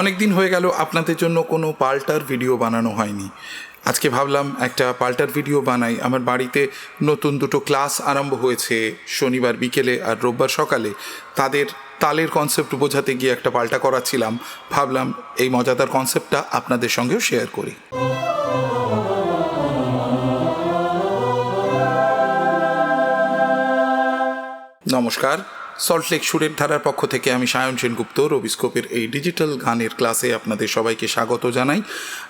অনেক দিন হয়ে গেল আপনাদের জন্য কোনো পাল্টার ভিডিও বানানো হয়নি। আজকে ভাবলাম একটা পাল্টার ভিডিও বানাই। আমার বাড়িতে নতুন দুটো ক্লাস আরম্ভ হয়েছে শনিবার বিকেলে আর রোববার সকালে। তাদের তালের কনসেপ্ট বোঝাতে গিয়ে একটা পাল্টা করাচ্ছিলাম। ভাবলাম এই মজাদার কনসেপ্টটা আপনাদের সঙ্গেও শেয়ার করি। নমস্কার। সল্টলেক সুরের ধারার পক্ষ থেকে আমি সায়ন সেনগুপ্ত, রবিস্কোপের এই ডিজিটাল গানের ক্লাসে আপনাদের সবাইকে স্বাগত জানাই।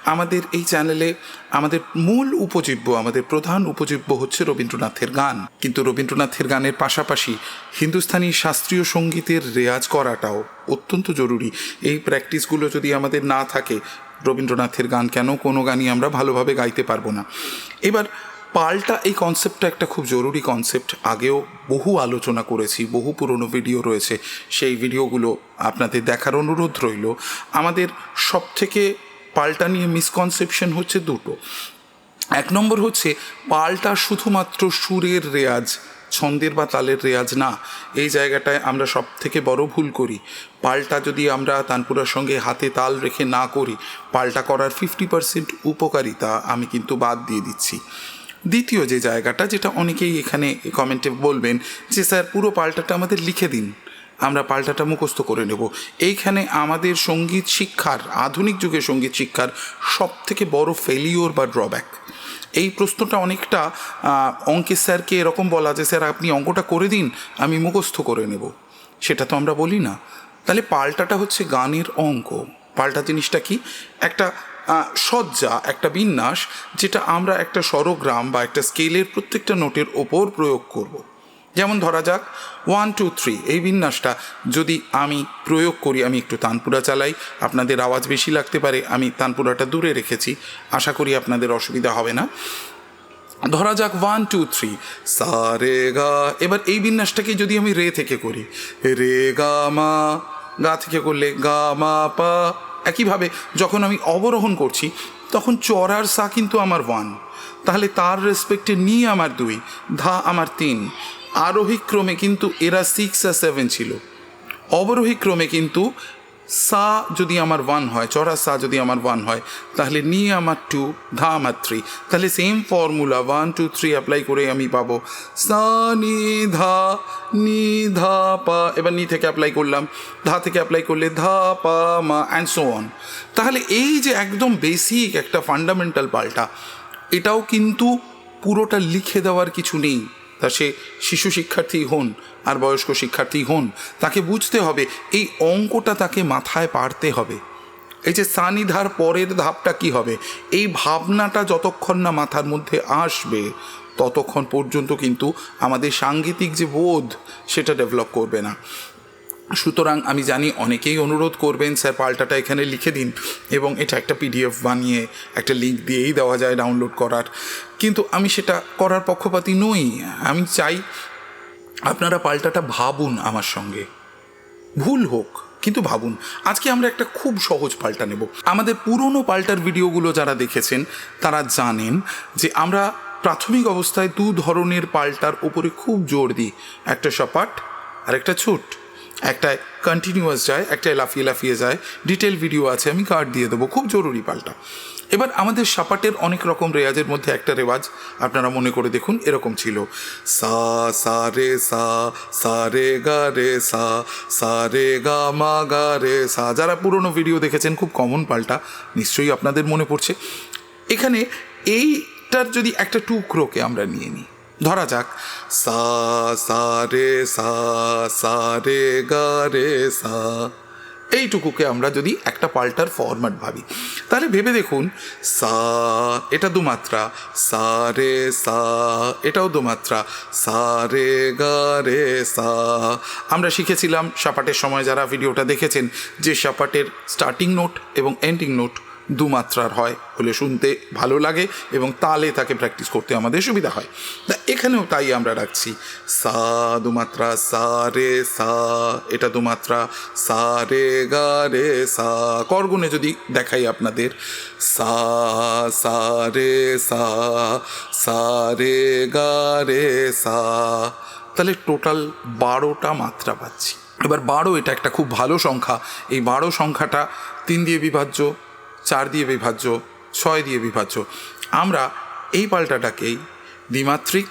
আমাদের এই চ্যানেলে আমাদের মূল উপজীব্য, আমাদের প্রধান উপজীব্য হচ্ছে রবীন্দ্রনাথের গান। কিন্তু রবীন্দ্রনাথের গানের পাশাপাশি হিন্দুস্থানি শাস্ত্রীয় সঙ্গীতের রেয়াজ করাটাও অত্যন্ত জরুরি। এই প্র্যাকটিসগুলো যদি আমাদের না থাকে, রবীন্দ্রনাথের গান কেন কোনো গানই আমরা ভালোভাবে গাইতে পারব না। এবার পাল্টা এই কনসেপ্টটা একটা খুব জরুরি কনসেপ্ট আগেও বহু আলোচনা করেছি, বহু পুরনো ভিডিও রয়েছে, সেই ভিডিওগুলো আপনাদের দেখার অনুরোধ রইল। আমাদের সব থেকে পাল্টা নিয়ে মিসকনসেপশন হচ্ছে দুটো। এক নম্বর হচ্ছে, পাল্টা শুধুমাত্র সুরের রেয়াজ, ছন্দের বা তালের রেয়াজ না, এই জায়গাটায় আমরা সব থেকে বড় ভুল করি। পাল্টা যদি আমরা তানপুরার সঙ্গে হাতে তাল রেখে না করি, পাল্টা করার ফিফটি পার্সেন্ট উপকারিতা আমি কিন্তু বাদ দিয়ে দিচ্ছি। দ্বিতীয় যে জায়গাটা, যেটা অনেকেই এখানে কমেন্টে বলবেন যে, স্যার, পুরো পাল্টাটা আমাদের লিখে দিন। আমরা পাল্টাটা মুখস্থ করে নেব। এইখানে আমাদের সংগীত শিক্ষার, আধুনিক যুগের সংগীত শিক্ষার সব থেকে বড় ফেলিওর বা ড্রব্যাক এই প্রশ্নটা অনেকটা অঙ্কের স্যারকে এরকম বলা যে, স্যার, আপনি অঙ্কটা করে দিন, আমি মুখস্থ করে নেব। সেটা তো আমরা বলি না। তাহলে পাল্টাটা হচ্ছে গানের অঙ্ক। পাল্টা জিনিসটা কি? একটা সজ্জা একটা বিন্যাস, যেটা আমরা একটা স্বরগ্রাম বা একটা স্কেলের প্রত্যেকটা নোটের ওপর প্রয়োগ করব। যেমন ধরা যাক ওয়ান টু থ্রি এই বিন্যাসটা যদি আমি প্রয়োগ করি, আমি একটু তানপুরা চালাই, আপনাদের আওয়াজ বেশি লাগতে পারে, আমি তানপুরাটা দূরে রেখেছি, আশা করি আপনাদের অসুবিধা হবে না ধরা যাক ওয়ান টু থ্রি সা রে গা এবার এই বিন্যাসটাকে যদি আমি রে থেকে করি, রে, গা, মা, গা থেকে করলে গা, মা, পা একইভাবে যখন আমি অবরোহণ করছি, তখন চড়ার সা কিন্তু আমার ওয়ান। তাহলে তার রেসপেক্টে নি আমার দুই, ধা আমার তিন। আরোহী ক্রমে কিন্তু এরা সিক্স আর সেভেন ছিল। অবরোহী ক্রমে কিন্তু সা যদি আমার ওয়ান হয়, চড়া সা যদি আমার ওয়ান হয়, তাহলে নি আমার টু ধা আমার থ্রি তাহলে same formula one two three apply করে আমি পাবো। সা, নি, ধা নি, ধা, পা, এবার নি থেকে অ্যাপ্লাই করলাম। ধা থেকে অ্যাপ্লাই করলে ধা, পা, মা অ্যান্ড সো অন তাহলে এই যে একদম বেসিক একটা ফান্ডামেন্টাল পাল্টা, এটাও কিন্তু পুরোটা লিখে দেওয়ার কিছু নেই। তা সে শিশু শিক্ষার্থী হন আর বয়স্ক শিক্ষার্থী হন, তাকে বুঝতে হবে, এই অঙ্কটা তাকে মাথায় পারতে হবে। এই যে সানিধার পরের ধাপটা কি হবে? এই ভাবনাটা যতক্ষণ না মাথার মধ্যে আসবে, ততক্ষণ পর্যন্ত কিন্তু আমাদের সাংগীতিক যে বোধ, সেটা ডেভেলপ করবে না। সুতরাং আমি জানি অনেকেই অনুরোধ করবেন, স্যার, পাল্টাটা এখানে লিখে দিন। এবং এটা একটা পিডিএফ বানিয়ে একটা লিঙ্ক দিয়েই দেওয়া যায় ডাউনলোড করার। কিন্তু আমি সেটা করার পক্ষপাতি নই। আমি চাই আপনারা পাল্টাটা ভাবুন আমার সঙ্গে। ভুল হোক, কিন্তু ভাবুন। আজকে আমরা একটা খুব সহজ পাল্টা নেব। আমাদের পুরনো পাল্টার ভিডিওগুলো যারা দেখেছেন, তারা জানেন যে আমরা প্রাথমিক অবস্থায় দু ধরনের পাল্টার উপরে খুব জোর দিই। একটা সপাট আর একটা ছুট। একটায় কন্টিনিউয়াস যায় একটায় লাফিয়ে লাফিয়ে যায়। ডিটেল ভিডিও আছে, আমি কার্ড দিয়ে দেবো, খুব জরুরি পাল্টা। এবার আমাদের সাপাটের অনেক রকম রেয়াজের মধ্যে একটা রেওয়াজ, আপনারা মনে করে দেখুন, এরকম ছিল। সা সা, রে, সা সা, রে, গা, রে, সা সা, রে, গা, মা, গা, রে, সা। যারা পুরনো ভিডিও দেখেছেন, খুব কমন পাল্টা, নিশ্চয়ই আপনাদের মনে পড়ছে। এখানে এইটার যদি একটা টুকরোকে আমরা নিয়ে নিই ধরা যাক। সা সা, রে, সা সা, রে, গা, রে, সা। এইটুকুকে আমরা যদি একটা পাল্টার ফরম্যাট ভাবি। তাহলে ভেবে দেখুন, সা এটা দুমাত্রা, সা রে, সা এটাও দুমাত্রা, সা রে, গা, রে, সা। আমরা শিখেছিলাম সাপাটের সময় যারা ভিডিওটা দেখেছেন, যে সাপাটের স্টার্টিং নোট এবং এন্ডিং নোট দুমাত্রার হয় হলে শুনতে ভালো লাগে এবং তালে তাকে প্র্যাকটিস করতে আমাদের সুবিধা হয়। তা এখানেও তাই আমরা রাখছি। সা দুমাত্রা, সা রে, সা, এটা দুমাত্রা, সা রে, গা রে, সা। করগুনে যদি দেখাই আপনাদের, সা সা রে, সা সা রে, গা রে, সা, তাহলে টোটাল বারোটা মাত্রা পাচ্ছি। এবার বারো এটা একটা খুব ভালো সংখ্যা। এই বারো সংখ্যাটা তিন দিয়ে বিভাজ্য চার দিয়ে বিভাজ্য, ছয় দিয়ে বিভাজ্য। আমরা এই পাল্টাটাকেই দ্বিমাত্রিক,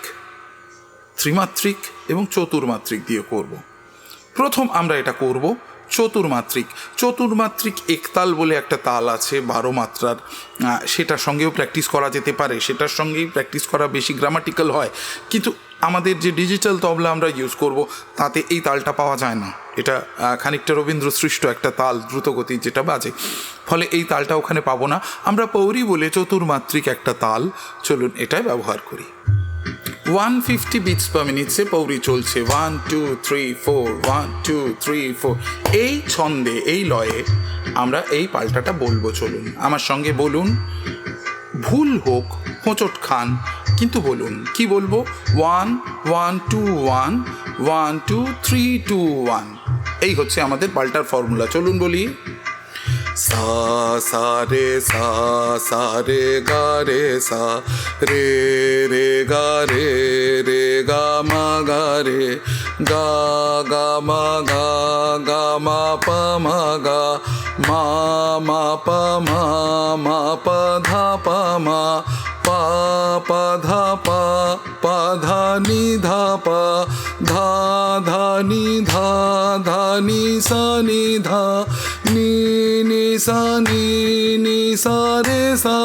ত্রিমাত্রিক এবং চতুর্মাত্রিক দিয়ে করব। প্রথম আমরা এটা করব চতুর্মাত্রিক। চতুর্মাত্রিক একতাল বলে একটা তাল আছে, বারো মাত্রার। সেটার সঙ্গেও প্র্যাকটিস করা যেতে পারে, সেটার সঙ্গেই প্র্যাকটিস করা বেশি গ্রামাটিক্যাল হয়। কিন্তু আমাদের যে ডিজিটাল তবলা আমরা ইউজ করব, তাতে এই তালটা পাওয়া যায় না। এটা খানিকটা রবীন্দ্র সৃষ্ট একটা তাল দ্রুতগতি যেটা বাজে। ফলে এই তালটা ওখানে পাবো না। আমরা পৌরি বলে চতুর্মাত্রিক একটা তাল, চলুন এটাই ব্যবহার করি। ওয়ান ফিফটি বিটস পার মিনিটসে পৌরি চলছে। One two three four one two three four এই ছন্দে, এই লয়ে আমরা এই পাল্টাটা বলব, চলুন। আমার সঙ্গে বলুন, ভুল হোক হোঁচট খান। কিন্তু বলুন, কি বলব? One one, two, one one, two, three, two, one. এই হচ্ছে আমাদের পাল্টার ফর্মুলা। চলুন বলি। সা সা, রে, সা সা, রে, গা, রে, সা, রে রে, গা, রে রে, গা, মা, গা, রে, গা গা, মা, গা গা, মা, পা, মা, গা, মা মা, পা, মা মা, পা, ধা, পা, মা পা পা ধা পা পা ধা নি ধা পা ধা ধা নি ধা ধা নি সা নি ধা নি নি সা নি নি সা রে সা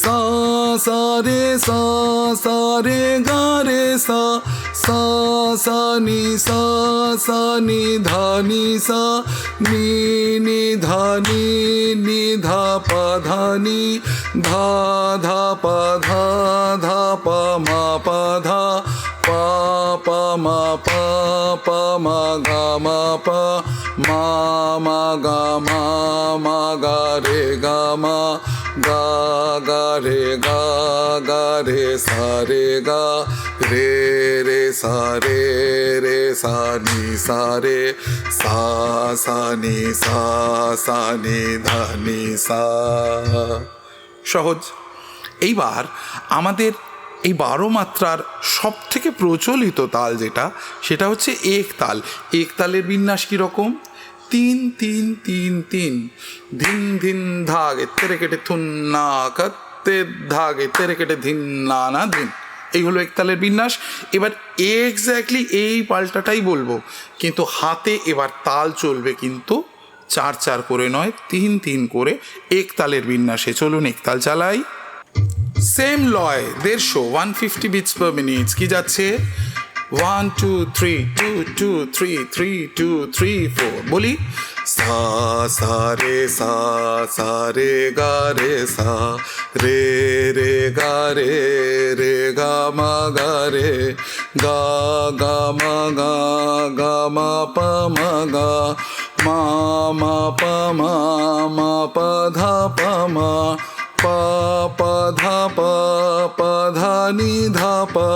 নি সা সা রে সা সা রে গা রে সা সা সা নি সা সা নি ধা নি সা নি নি ধা নি নি ধা পা ধা নি ধা ধা পা ধা ধা পা মা পা ধা পা পা মা পা পা মা গা মা পা মা মা গা মা মা গা রে গা মা গা গা রে, গা গা রে, সা রে, গা রে রে, সা রে রে, সা নি, সা রে, সা সা নি, সা সা নি, ধা নি, সা। সহজ। এইবার আমাদের এই বারো মাত্রার সব থেকে প্রচলিত তাল যেটা, সেটা হচ্ছে এক তাল এক তালের বিন্যাস কীরকম? তিন তিন তিন তিন। ধিন ধিন, ধাগে তেরে কেটে থুন না কাত্তে, ধাগে তেরে কেটে ধিন না না ধিন। এই হলো একতালের বিন্যাস। এবার এক্স্যাক্টলি এই পাল্টাটাই বলব। কিন্তু হাতে এবার তাল চলবে কিন্তু চার চার করে নয়, তিন তিন করে একতালের বিন্যাসে। চলুন একতাল চালাই। সেম লয়, দেড়শো one fifty beats per minute কি যাচ্ছে? One two three two two three three two three four বলি সা সা রে সা সা রে গা রে সা রে রে গা রে রে গা মা গা রে গা গা মা গা গা মা পা মা গা মা মা পা মা মা পা ধা পা মা পা পা ধা পা পা ধা নি ধা পা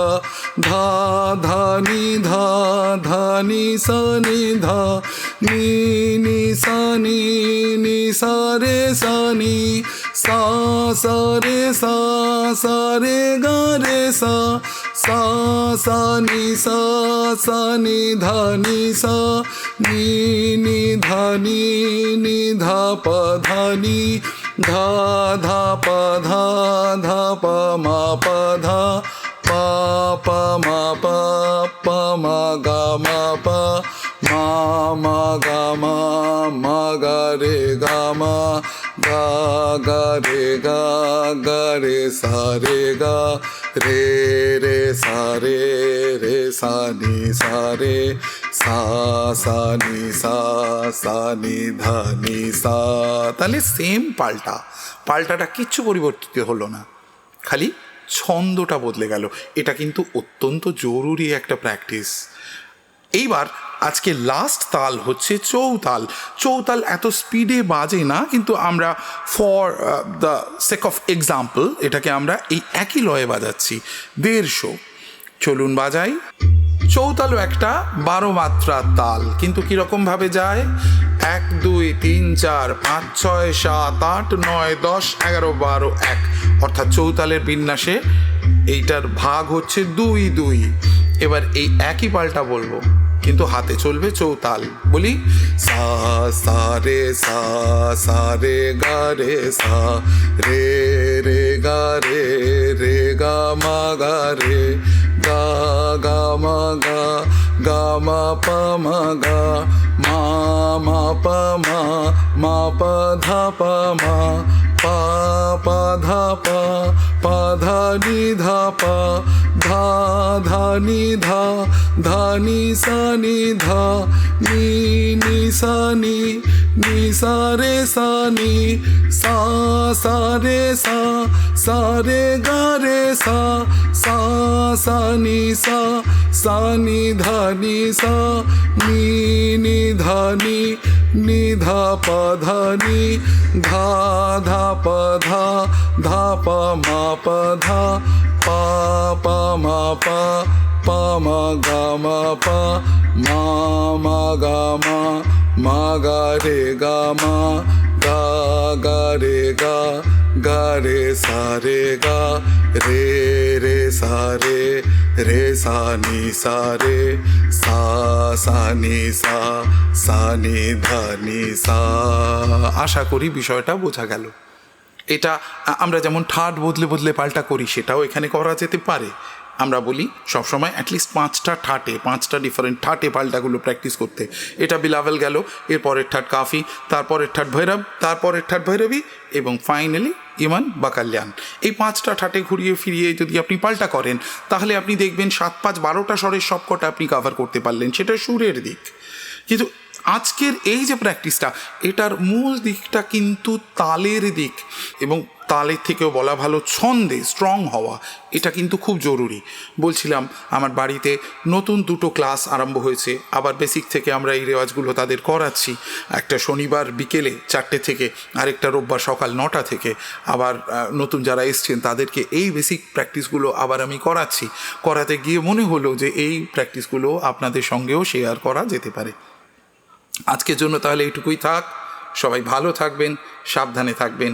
धा ध नि धा धा नि सनि धी निी निे नि सा रे सा रे गरे सा धी सा नी नि धी नि नि धनि नि धा प धनि धा धा प धा धा प मा प धा পা পা মা পা পা মা গা মা পা মা মা গা মা মা গা রে গা মা গা গা রে গা গা রে সা রে গা রে রে সা রে রে সা নি সা রে সা সা নি সা সা নি ধা নি সা তাহলে সেম পাল্টা পাল্টাটা কিচ্ছু পরিবর্তিত হলো না খালি ছন্দটা বদলে গেল। এটা কিন্তু অত্যন্ত জরুরি একটা প্র্যাকটিস এইবার আজকে লাস্ট তাল হচ্ছে চৌতাল। চৌতাল এত স্পিডে বাজে না, কিন্তু আমরা for the sake of example এটাকে আমরা এই একই লয়ে বাজাচ্ছি। দেড়শো। চলুন বাজাই। চৌতালও একটা বারো মাত্রার তাল। কিন্তু কীরকমভাবে যায়? এক, দুই, তিন, চার, পাঁচ, ছয়, সাত, আট, নয়, দশ, এগারো, বারো, এক। অর্থাৎ চৌতালের বিন্যাসে এইটার ভাগ হচ্ছে দুই দুই। এবার এই একই পাল্টা বলব, কিন্তু হাতে চলবে চৌতাল। বলি, সা সা, রে, সা সা, রে, গা, রে, সা, রে রে, গা, রে রে, গা, মা, গা, রে, গা গা মা গা গা মা পা মা গা মা মা পা মা মা পা ধা পা মা পা পা ধা পা পা ধা নি ধা পা ধা ধা নি ধা ধা নি সা নি ধা নি নি সা নি নি সা রে সা নি সা সা রে সা সা রে গা রে সা সা সা নি সা সা নি ধা নি সা নি নি ধা নি নি ধা পা ধা নি ধা ধা পা ধা ধা পা মা পা ধা পা পা মা পা পা মা গা মা পা মা গা রে গা, মা গা গা রে গা গা রে সা রে গা, রে রে সা রে রে সা নি সা রে, সা সা নি সা সা নি ধা নি সা। আশা করি বিষয়টা বোঝা গেল। এটা আমরা যেমন ঠাট বদলে বদলে পাল্টা করি, সেটাও এখানে করা যেতে পারে। আমরা বলি সবসময় অ্যাটলিস্ট পাঁচটা ঠাটে, পাঁচটা ডিফারেন্ট ঠাটে পাল্টাগুলো প্র্যাকটিস করতে। এটা বিলাভেল গেল, এরপরের ঠাট কাফি, তারপরের ঠাট ভৈরব, তারপরের ঠাট ভৈরবী এবং ফাইনালি ইমান বা কল্যাণ। এই পাঁচটা ঠাটে ঘুরিয়ে ফিরিয়ে যদি আপনি পাল্টা করেন, তাহলে আপনি দেখবেন সাত পাঁচ বারোটা স্বরের সবকটা আপনি কভার করতে পারলেন, সেটা সুরের দিক। কিন্তু আজকের এই যে প্র্যাকটিসটা এটার মূল দিকটা কিন্তু তালের দিক এবং তালের থেকেও বলা ভালো, ছন্দে স্ট্রং হওয়া, এটা কিন্তু খুব জরুরি। বলছিলাম, আমার বাড়িতে নতুন দুটো ক্লাস আরম্ভ হয়েছে, আবার বেসিক থেকে আমরা এই রেওয়াজগুলো তাদের করাচ্ছি। একটা শনিবার বিকেলে চারটে থেকে, আরেকটা রোববার সকাল নটা থেকে, আবার নতুন যারা এসছেন তাদেরকে এই বেসিক প্র্যাকটিসগুলো আবার আমি করাচ্ছি। করাতে গিয়ে মনে হলো যে এই প্র্যাকটিসগুলো আপনাদের সঙ্গেও শেয়ার করা যেতে পারে। আজকের জন্য তাহলে এইটুকুই থাক। সবাই ভালো থাকবেন, সাবধানে থাকবেন।